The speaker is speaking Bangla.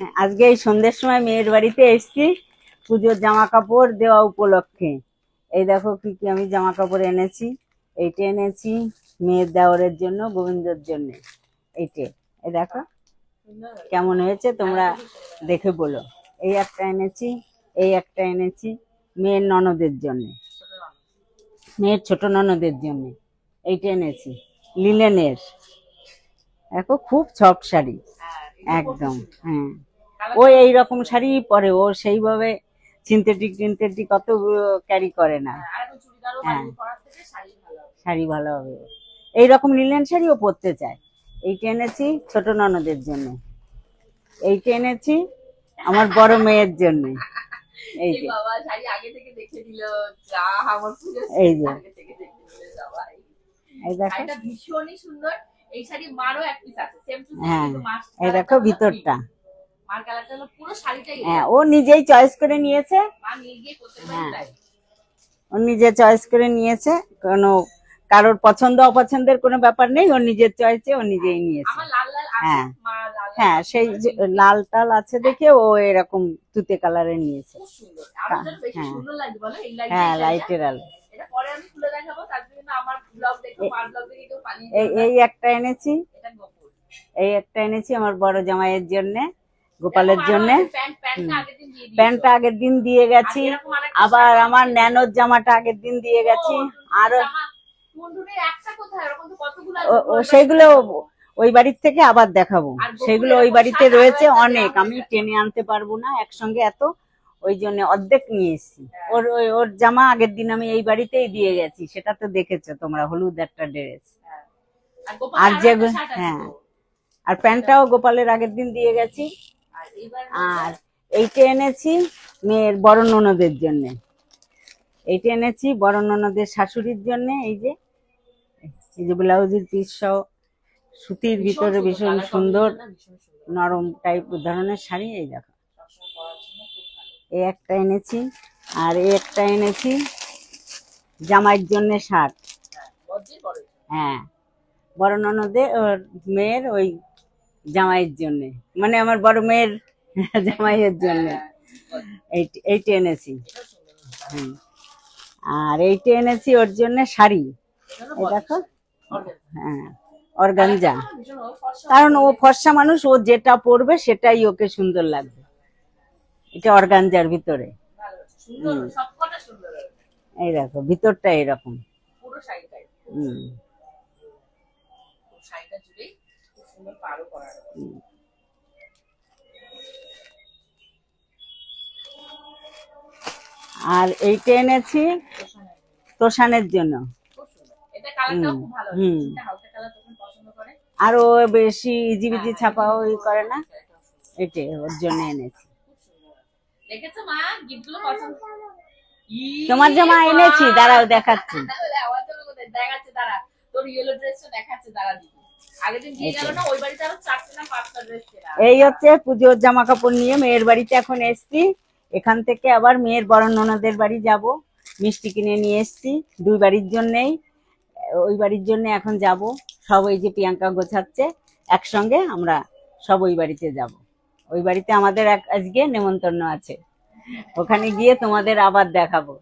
হ্যাঁ, আজকে এই সন্ধ্যের সময় মেয়ের বাড়িতে এসেছি পুজোর জামা কাপড় দেওয়া উপলক্ষে। এই দেখো কি কি আমি জামা কাপড় এনেছি। এইটা এনেছি মেয়ের দেওয়ারের জন্য গোবিন্দর জন্য। এইটে এই দেখো কেমন হয়েছে তোমরা দেখে বলো। এই একটা এনেছি এই একটা এনেছি মেয়ের ননদের জন্য। মেয়ের ছোট ননদের জন্য। এইটা এনেছি লিলেনের দেখো খুব সফট শাড়ি। একদম হ্যাঁ। ও এই রকম শাড়ি পরে ও সেইভাবে সিনথেটিক টিনথেটিক অত ক্যারি করে না। হ্যাঁ শাড়ি ভালো হবে। এই রকম লিলেন শাড়িও পরতে চায়। এইটা এনেছি ছোট ননদের জন্য। এইটা এনেছি আমার বড় মেয়ের জন্য। এই যে। শাড়ি এই যে। এই দেখো। ভীষণই সুন্দর। এই শাড়ি মারও এক পিস আছে সেম টু হ্যাঁ এই দেখো ভিতরটা। মার কালারটা হলো পুরো শাড়িটাই হ্যাঁ ও নিজেই চয়েস করে নিয়েছে। মা নিয়ে করতে হ্যাঁ। ও নিজে চয়েস করে নিয়েছে কোনো কারোর পছন্দ অপছন্দের কোনো ব্যাপার নেই নিজের চয়েসে ও নিজেই নিয়েছে। হ্যাঁ। হ্যাঁ সেই যে লাল টাল আছে দেখে ও এরকম তুতে কালারের নিয়েছে। হ্যাঁ। হ্যাঁ। লাইটের আলো। পালিয়ে এই এই একটা এনেছি। এই একটা এনেছি আমার বড় জামাইয়ের জন্য। গোপালের জন্য। প্যান্টটা আগের দিন দিয়ে দিয়েছ। প্যান্টটা আগের দিন দিয়ে গেছি। আবার আমার ন্যানোর জামাটা আগের দিন দিয়ে গেছি। আরও ওর ওই বাড়ির থেকে আবার দেখাবো। সেগুলো ওই বাড়িতে রয়েছে অনেক। আমি টেনে আনতে পারব না। একসঙ্গে এত ওই জন্য অর্ধেক নিয়ে এসেছি। ওর ওই- ওর জামা আগের দিন আমি এই বাড়িতেই দিয়ে গেছি। সেটা তো দেখেছ তোমরা হলুদ একটা ড্রেস। হ্যাঁ। আর আছে হ্যাঁ। আর প্যান্টটাও গোপালের আগের দিন দিয়ে গেছি। আর এইটা এনেছি মেয়ের বড় ননদের জন্য এইটা এনেছি বড় ননদের শাশুড়ির জন্য, এই যে এই যে ব্লাউজের পিস সহ সুতির ভিতরে ভীষণ সুন্দর। নরম টাইপ ধরনের শাড়ি, এই দেখো। এই একটা এনেছি, আর এই একটা এনেছি জামাইয়ের জন্য শার্ট হ্যাঁ। হ্যাঁ বড় ননদে ওর মেয়ের ওই জামাইয়ের জন্য মানে আমার বড় মেয়ের জামাইয়ের জন্য। হ্যাঁ, এই- এইটা এনেছি। আর এইটা এনেছি ওর জন্য শাড়ি। দেখো। হ্যাঁ অর্গানজা। কারণ ও ফর্সা মানুষ ও যেটা পরবে সেটাই ওকে সুন্দর লাগবে। এটা অর্গানজার ভিতরে। এই দেখো ভিতরটা এরকম। হুম। আর এইটা এনেছি তোষানের জন্য। এটা। এটা আর ও বেশি ইজিবিজি ছাপাও ই করে না। এটাই ওর জন্য এনেছি। তোমার জামা এনেছি দাঁড়াও দেখাচ্ছি? দেখাচ্ছে দাঁড়া তোর ইয়েলো ড্রেসটা দাঁড়া কেনা এই হচ্ছে পুজোর জামা কাপড় নিয়ে মেয়ের বাড়িতে এখন এসছি। এখান থেকে আবার মেয়ের বড় ননদের বাড়ি যাব। মিষ্টি কিনে নিয়ে এসছি। দুই বাড়ির জন্যেই, ওই বাড়ির জন্য এখন যাব। সব ওই যে প্রিয়াঙ্কা গোছাচ্ছে, একসঙ্গে আমরা সব ওই বাড়িতে যাব। ওই বাড়িতে আমাদের এক, আজকে নেমন্তন্ন আছে। ওখানে গিয়ে তোমাদের আবার দেখাবো।